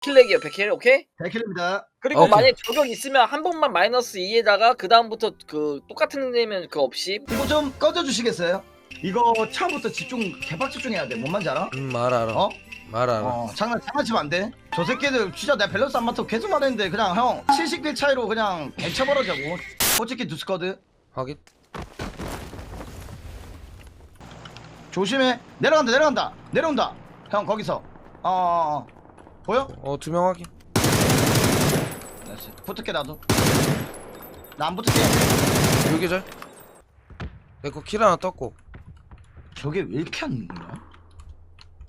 킬렉이요 100킬 오케이? 100킬입니다. 그리고 오케이. 만약에 저격 있으면 한 번만 마이너스 2에다가 그 다음부터 그 똑같은 데면 그 없이 이거 좀 꺼져 주시겠어요? 이거 처음부터 집중 개박 집중해야 돼. 뭔 말인지 알아? 음 말 알아 어? 말 알아 어, 장난 장난치면 안 돼. 저 새끼들 진짜 내가 밸런스 안 맞다고 계속 말했는데 그냥 형 70킬 차이로 그냥 개쳐버리자고. 솔직히 두스커드 확인 조심해. 내려간다 내려간다 내려온다. 형 거기서 어, 어, 어. 보여? 어 두 명 확인 됐어. 붙을게 나도. 나 안 붙을게. 여기 절 내거 킬 하나 떴고 저게 왜 이렇게 안 거야?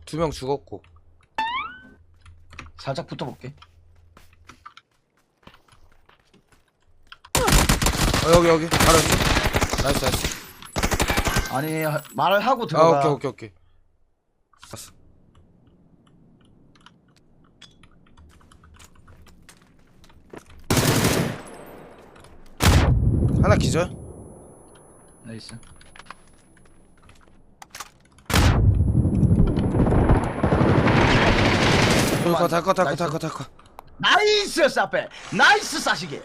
두 명 죽었고 살짝 붙어볼게. 어 여기 여기 바로 여기 나이스 나이스 아니 하- 말을 하고 아 들어가. 오케이 오케이 오케이 봤어 하나 기절? 나이스. 달거 달거 달거 나이스. 달거 달거 나이스 사페. 나이스 사시기.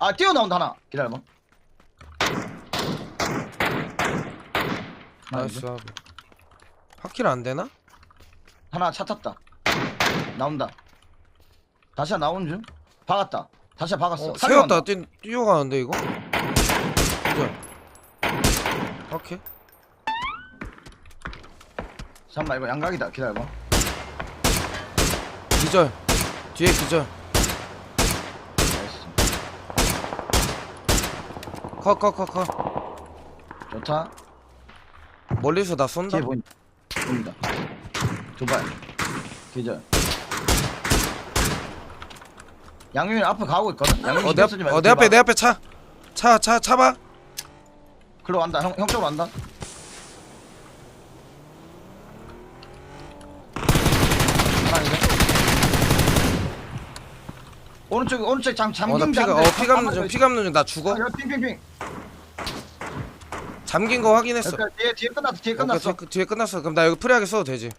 아 뛰어나온다 하나. 기다려봐. 나이스. 하고 확킬 안 되나? 하나 차 탔다. 나온다. 다시야 나온 중? 박았다. 다시야 박았어. 어. 세웠다. 뛰, 뛰어가는데 이거? 오케이. 잠깐만 이거 양각이다. 기다려봐. 기절. 뒤에 기절. 나이스. 컷컷컷컷 좋다. 멀리서 나 쏜다? 뒤에 보인다. 보인다. 두발. 기절. 양윤이 앞에 가고 있거든? 양윤이 어 내 앞, 어, 내 앞에 내 앞에 차. 차 차 차봐 글로 간다. 형, 형 쪽으로 간다. 하나 이제. 오른쪽 오른쪽 잠 잠김 어나 피가 어 피 감는 중 피 감는 중 나 죽어? 아, 핑핑핑. 잠긴 거 확인했어. 그러니까 뒤에 뒤에 끝났어 뒤에 오케이, 끝났어. 뒤에, 뒤에 끝났어. 그럼 나 여기 프리하게 써도 되지?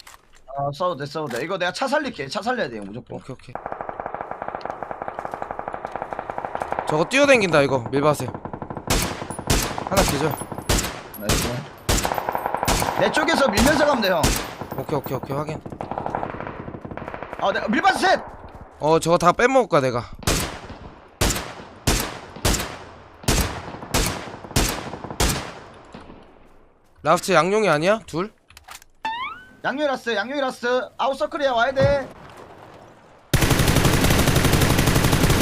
아 써도 돼 써도 돼. 이거 내가 차 살릴게. 차 살려야 돼 이거 무조건. 오케이 오케이. 저거 뛰어댕긴다 이거. 밀밭에 하나 기절. 나이스. 내 쪽에서 밀면서 가면 돼형 오케이 오케이 오케이 확인. 아 내가 밀반 셋! 어 저거 다 빼먹을 거야 내가? 라스트 양용이 아니야? 둘? 양념이 라스 양념이 라스 아웃서클이야 와야 돼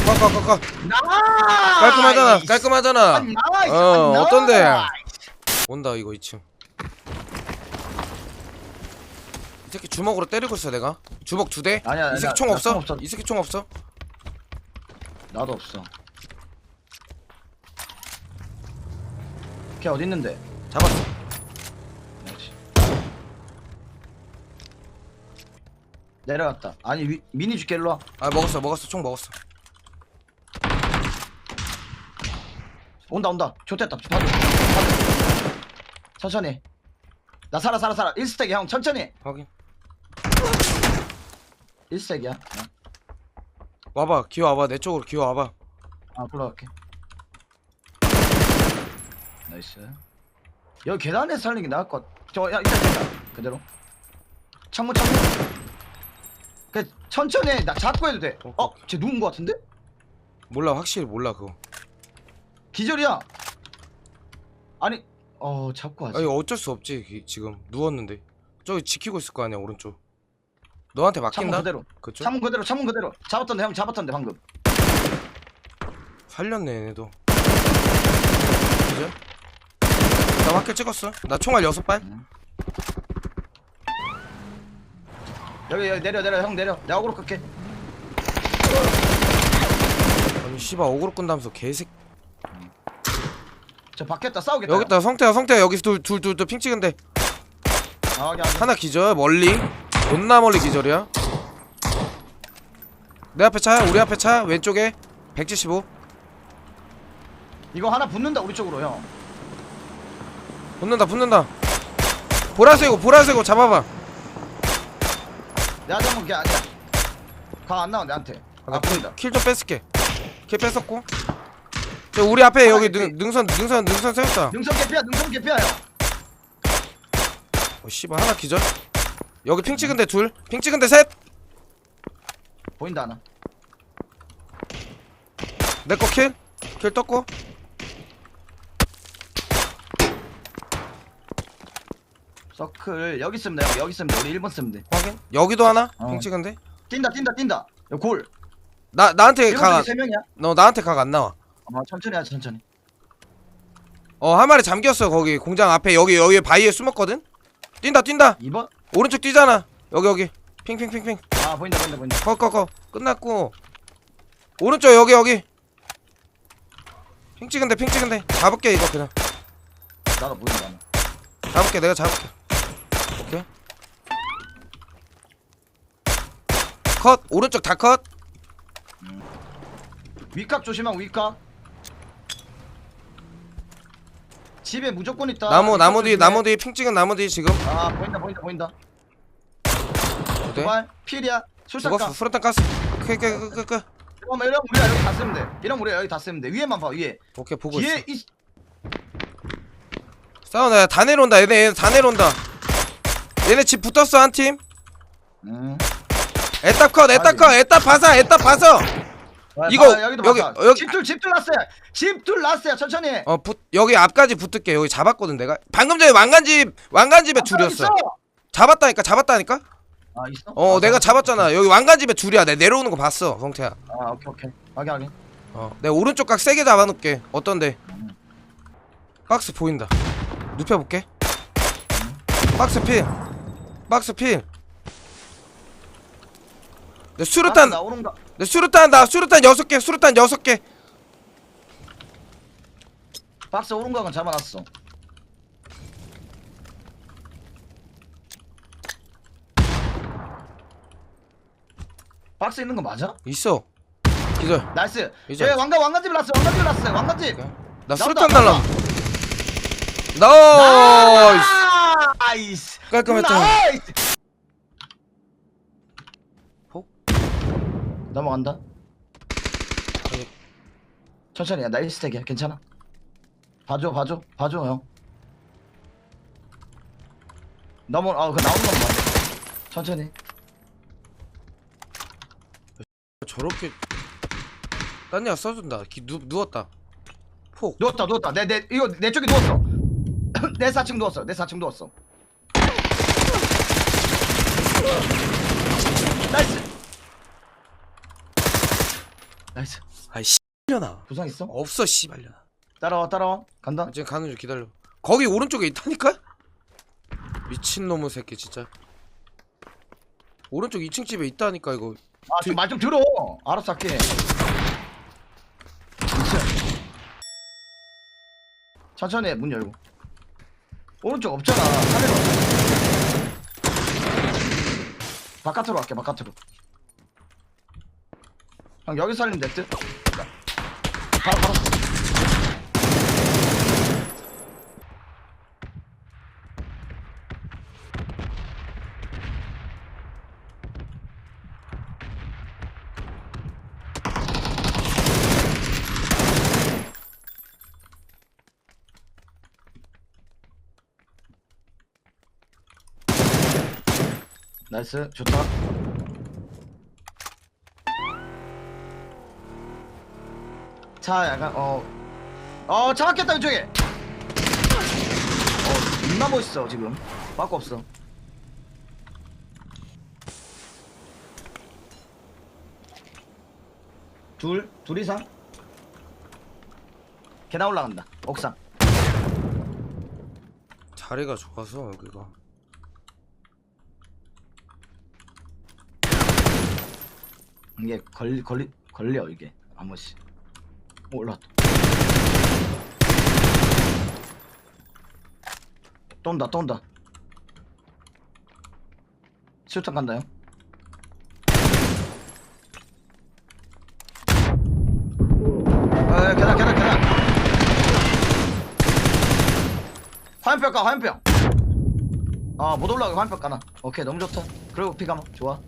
꽉꽉꽉꽉 깔끔하잖아 깔끔하잖아. 아, 나이스! 어, 아, 어떤데? 온다 이거 2층. 이 새끼 주먹으로 때리고 있어 내가? 주먹 두 대? 아니야, 이 새끼 나- 총나 없어? 총 없어. 이 새끼 총 없어? 나도 없어. 걔 어디 있는데? 잡았어. 역시. 내려갔다. 아니 위, 미니 줄게 일로와. 아 먹었어 먹었어. 총 먹었어 온다 온다. 좋됐다. 봐도 봐도 천천히. 나 살아 살아 살아. 1스택이야 형. 천천히. 확인. 1스택이야. 와봐. 기어 와봐. 내 쪽으로 기어 와봐. 아 불러갈게. 나이스. 여기 계단에 살리는 게 나을 것 같아 저야 이따 이따 그대로. 창문 창문. 그 천천히. 해. 나 잡고 해도 돼. 오케이, 어? 쟤 누군 거 같은데? 몰라. 확실히 몰라 그거 기절이야. 아니 어 잡고 하지. 아 이거 어쩔 수 없지 기- 지금. 누웠는데. 저기 지키고 있을 거 아니야 오른쪽. 너한테 맡긴다? 그대로. 그쪽? 창문 그대로 창문 그대로. 잡았던데 형 잡았던데 방금. 살렸네 얘네도. 그죠? 나 확킬 찍었어. 나 총알 여섯 발? 여기 여기 내려 내려 형 내려. 내가 어그로 끌게. 아니 씨발 어그로 끈다면서 개새끼 저 있다 싸우겠다. 여기 있다 성태야 성태야 여기 둘둘 둘둘핑 찍은데. 형. 아, 여기 여기. 하나 기절 멀리. 존나 멀리 기절이야. 내 앞에 차 우리 앞에 차 왼쪽에. 175 이거 하나 붙는다 우리 쪽으로 형. 붙는다 붙는다. 보라색고 보라색고 잡아봐. 내가 잡은 게 아니야. 각안 나와 내한테. 아나 보인다. 킬좀 뺏을게. 킬 뺏었고 저 우리 앞에 여기 아, 능, 능선 능선 능선 세웠다. 능선 개피야 능선 개피야. 형어 씨발 하나 기절? 여기 핑 찍은데 둘 핑 찍은데 셋? 보인다 하나. 내 거 킬? 킬 떴고? 서클 여기 있으면 돼 여기, 있으면 돼. 우리 1번 쓰면 돼. 확인? 여기도 하나? 어. 핑 찍은데? 뛴다 뛴다 뛴다. 야, 골. 나 나한테 1번 각너 중에 3명이야? 나한테 각 안 나와 어 천천히 하자 천천히. 어 한 마리 잠겼어 거기. 공장 앞에. 여기 여기 바위에 숨었거든? 뛴다 뛴다. 2번? 오른쪽 뛰잖아. 여기 여기. 핑핑핑핑. 아 보인다 보인다 보인다. 거거거. 끝났고. 오른쪽 여기 여기. 핑 찍은데 핑 찍은데. 잡을게 이거 그냥. 나도 보인다 하나 잡을게 내가 잡을게. 오케이. 컷. 오른쪽 다컷. 위값 조심하고 위값 집에 무조건 있다. 나무 나무 뒤. 나무 뒤 핑 찍은 나무 뒤 지금. 아 보인다 보인다 보인다. 어때? 도발 필이야. 죽었어. 수류탄 가스 끄끄끄끄끄. 이러면 이러면 우리가 여기 다 쓰면 돼. 이러면 우리가 여기 다 쓰면 돼. 위에만 봐 위에. 오케이 보고 있어 뒤에 있 싸운다 다 내려온다 얘네. 얘네 다 내려온다. 얘네 집 붙었어 한팀. 음. 에따 컷 에따 컷 에따 봐서 에따 봐서 아, 이거, 아, 여기도 여기, 봤다. 여기- 집둘 집둘 났어요. 집둘 났어요 천천히. 어 붙, 여기 앞까지 붙을게. 여기 잡았거든 내가. 방금 전에 아, 둘이었어. 있어. 잡았다니까 잡았다니까? 아 있어? 어 아, 내가. 잡았잖아. 여기 왕관집에 둘이야. 내가 내려오는 거 봤어 성태야. 아 오케이 오케이. 확인 확인. 어 내가 오른쪽 각 세게 잡아놓을게. 어떤데? 음. 박스 보인다. 눕혀볼게. 박스 필. 박스 필내 수류탄 나 오른가 내 수류탄 나 수류탄 여섯 개 수류탄 여섯 개. 박스 오른각은 잡아놨어. 박스 있는 거 맞아? 있어. 기절. 나이스. 이제 예 왕관 왕관집 났어? 왕관집 났어. 왕관집. 나 수류탄. 달라 나이스. 나이스. 깔끔했다. 나이스 넘어간다. 천천히 야 나이스 택이야. 괜찮아? 봐줘 봐줘 봐줘 형. 넘어 아그 나오는 건 봐. 천천히. 저렇게 딴 애가 써준다. 기, 누, 누웠다. 폭. 누웠다 누웠다. 내 내 이거 내 쪽에 누웠어. 내 4층 누웠어. 내 4층 누웠어. 나이스 나이스. 아이 씨발려나 부상 있어? 없어 씨발려나 따라와 따라와. 간다. 지금 가는 중 기다려. 거기 오른쪽에 있다니까? 미친놈의 새끼 진짜. 오른쪽 2층 집에 있다니까 이거. 아말 좀 들어. 알았어 할게. 천천히 해, 문 열고. 오른쪽 없잖아. 카메라 바깥으로 갈게 바깥으로 형 여기 살리면 됐듯 바로 바로. 나이스 좋다 차 약간 어어 잡았겠다 이쪽에. 어 존나 멋있어 지금. 빠꾸 없어. 둘? 둘 이상? 계단 올라간다 옥상. 자리가 좋아서 여기가. 이게 걸리 걸리 걸려 이게. 아무시 오, 올라왔다 또 온다. 수류탄 간다요? 어 계단 계단 계단. 화염병 까 화염병. 아 못 올라가 화염병 까나. 오케이 너무 좋다. 그리고 피가마 좋아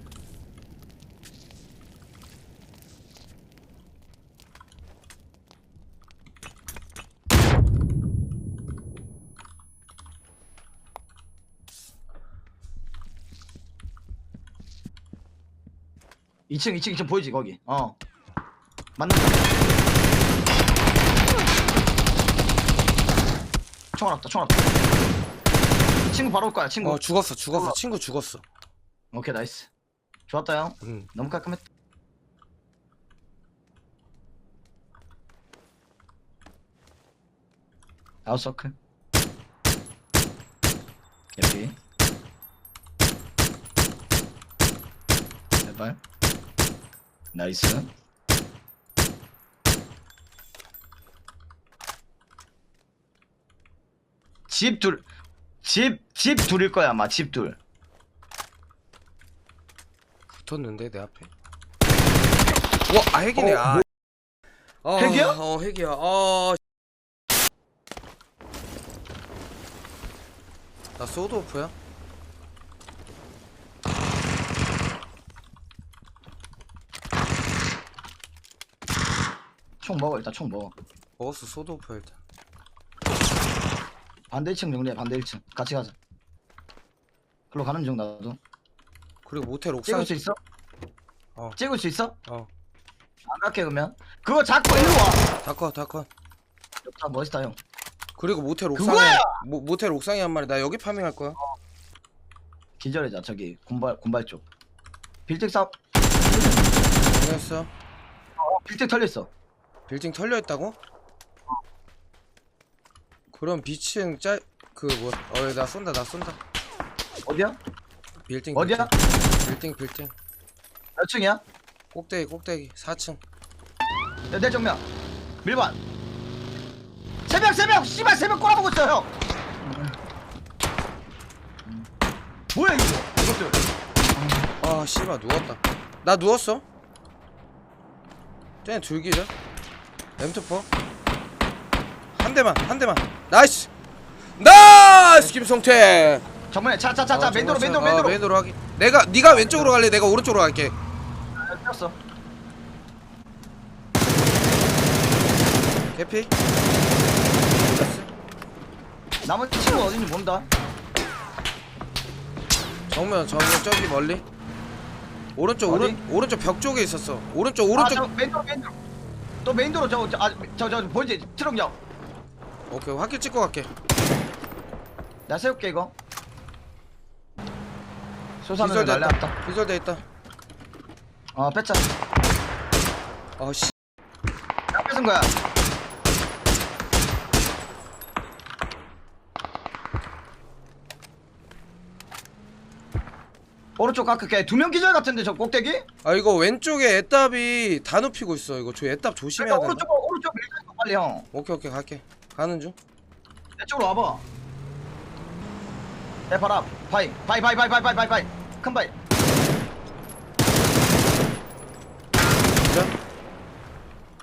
2층 2층 2층 보이지 거기? 어. 맞는다 총알 없다 총알 없다. 친구 바로 올 거야 친구. 어 죽었어 죽었어. 친구 죽었어. 오케이 나이스. 좋았다 형. 응. 너무 깔끔했다. 아웃서클. 예피 제발 나이스. 집 둘 집 집 둘일 거야 아마 집둘. 붙었는데 내 앞에. 와 아 핵이네. 어, 아. 아, 핵이야? 어 핵이야. 아 나 소드 오프야? 총 먹어 일단 총 먹어. 소드 오프야 일단. 반대 1층 정리해 반대 1층. 같이 가자. 글로 가는 중 나도. 그리고 모텔 옥상 찍을 수 있어? 어. 찍을 수 있어? 어. 안 갈게 그러면. 그거 잡고 일로 와! 좋다 멋있다 형. 그리고 모텔 옥상에 그거야! 모, 모텔 옥상에 한 마리 나 여기 파밍할 거야. 기절해자 저기. 군발 군발 쪽. 빌딩 싸 그랬어 어, 빌딩 털렸어 빌딩 털려있다고? 그럼 비치엔 그 뭐... 어, 나 쏜다, 나 쏜다. 어디야? 빌딩. 어디야? 빌딩, 빌딩. 몇 층이야? 꼭대기, 꼭대기. 4층. 야, 내 정면. 밀반. 새벽, 새벽! 씨발, 새벽 꼬라보고 있어, 형! 뭐야, 이거? 이것들. 아, 씨발, 누웠다. 나 누웠어. 쟤네 둘기죠? M2포 한 대만 한 대만. 나이스! 나이스 김성태! 정말 차차차차 아, 맨도로 맨도로 아, 맨도로. 맨도로 하기. 내가 네가 왼쪽으로 갈래? 내가 오른쪽으로 갈게. 어. 개피? 나머지 친구 어딘지 모른다. 정면 정면 저기 멀리. 오른쪽 오른 오른쪽 벽 쪽에 있었어. 오른쪽 오른쪽. 아, 저, 맨도로 맨도로. 또 맨도로 저저저 저 보이지 트럭역. 오케이 확길 찍고 갈게. 나 세울게 이거. 쏘사는 기절돼 날려 있다 왔다. 기절돼 있다. 어 뺐자. 아씨. 나 뺏은 거야 오른쪽 깎을게 두 명 기절 같은데 저 꼭대기? 아 이거 왼쪽에 애답이 다 눕히고 있어 이거 저 애답 조심해야 그러니까 된다 오른쪽 오른쪽 밀자 빨리 형. 오케이 오케이 갈게 가는 중 내 쪽으로 와봐. 내 바람. 바이 바이 바이 바이 바이 바이 바이 바이 큰 바이.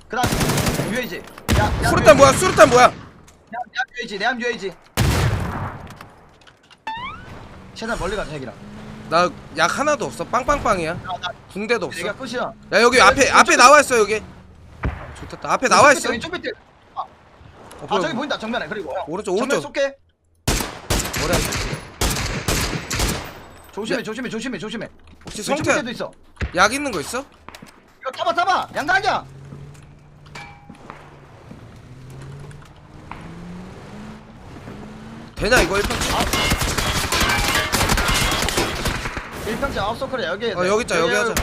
그다음 UAG. 야, 야 수류탄 뭐야 수류탄 뭐야 야, 야 UAG 내암 UAG. 최대한 멀리 가자 핵이랑. 나 약 하나도 없어. 빵빵빵이야. 아, 군대도 없어. 내가 끝이야. 야 여기 앞에 앞에 나와 있어 여기. 아, 좋겠다. 앞에 나와 있어. 왼쪽 밑에 아. 어, 아 보여. 저기 보인다 정면에 그리고 오른쪽, 오른쪽. 쏠게 머리 조심해 조심해 조심해 조심해 혹시 성태 도 있어 약 있는 거 있어? 이거 잡아 잡아 양강하자 되냐 이거 1판? 1평지 아웃 서클에 여기 어 여기 있자 여기 하자.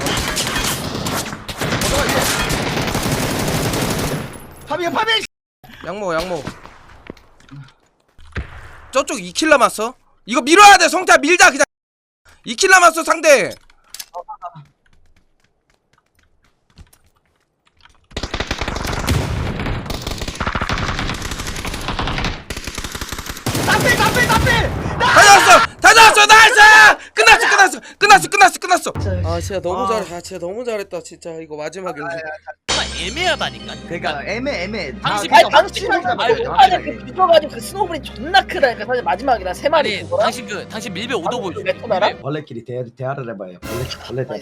파비야 파비 약 먹어 약 저쪽 2킬 남았어? 이거 밀어야 돼 성태야. 밀자 그냥. 2킬 남았어 상대. 끝났어 끝났어 아 진짜 너무 아 진짜 너무 잘했다 진짜 이거 마지막 연주 애매하다니까. 그러니까 애매 애매. 당신 다 아니 그러니까 당신 확실하게 말고 잡아야 안에 돼. 그 뒤져가지고 그 스노우볼이 존나 크다니까 사실 마지막이라 세 마리 아니 그거랑 당신 그 당신 밀배 오도 보여줘. 메토나랑 벌레끼리 대 대화를 해봐요. 벌레 벌레 대화.